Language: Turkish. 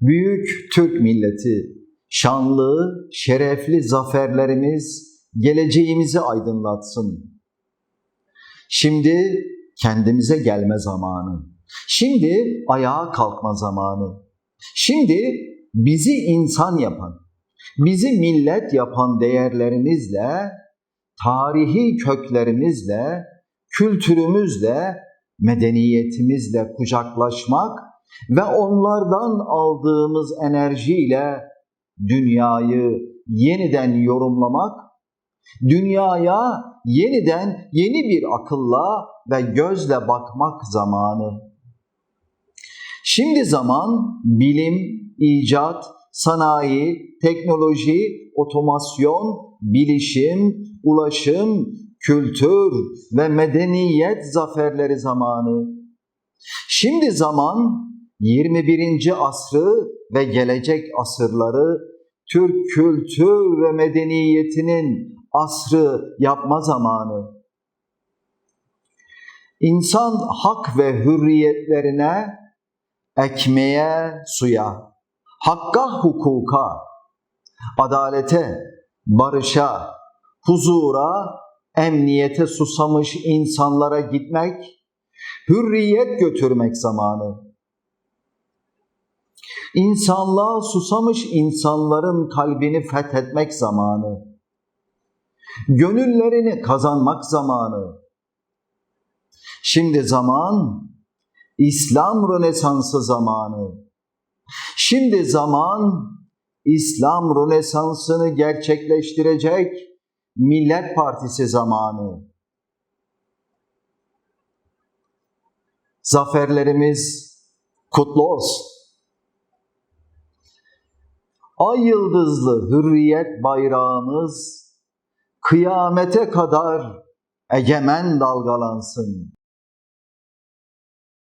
Büyük Türk milleti, şanlı, şerefli zaferlerimiz geleceğimizi aydınlatsın. Şimdi kendimize gelme zamanı. Şimdi ayağa kalkma zamanı. Şimdi bizi insan yapan, bizi millet yapan değerlerimizle, tarihi köklerimizle, kültürümüzle, medeniyetimizle kucaklaşmak ve onlardan aldığımız enerjiyle dünyayı yeniden yorumlamak, dünyaya yeniden yeni bir akılla ve gözle bakmak zamanı. Şimdi zaman bilim, icat, sanayi, teknoloji, otomasyon, bilişim, ulaşım, kültür ve medeniyet zaferleri zamanı. Şimdi zaman 21. asrı ve gelecek asırları Türk kültür ve medeniyetinin asrı yapma zamanı. İnsan hak ve hürriyetlerine, ekmeğe, suya, hakka, hukuka, adalete, barışa, huzura, emniyete susamış insanlara gitmek, hürriyet götürmek zamanı. İnsanlığa susamış insanların kalbini fethetmek zamanı. Gönüllerini kazanmak zamanı. Şimdi zaman İslam Rönesansı zamanı. Şimdi zaman İslam Rönesansını gerçekleştirecek Millet Partisi zamanı. Zaferlerimiz kutlu olsun. Ay yıldızlı hürriyet bayrağımız kıyamete kadar egemen dalgalansın.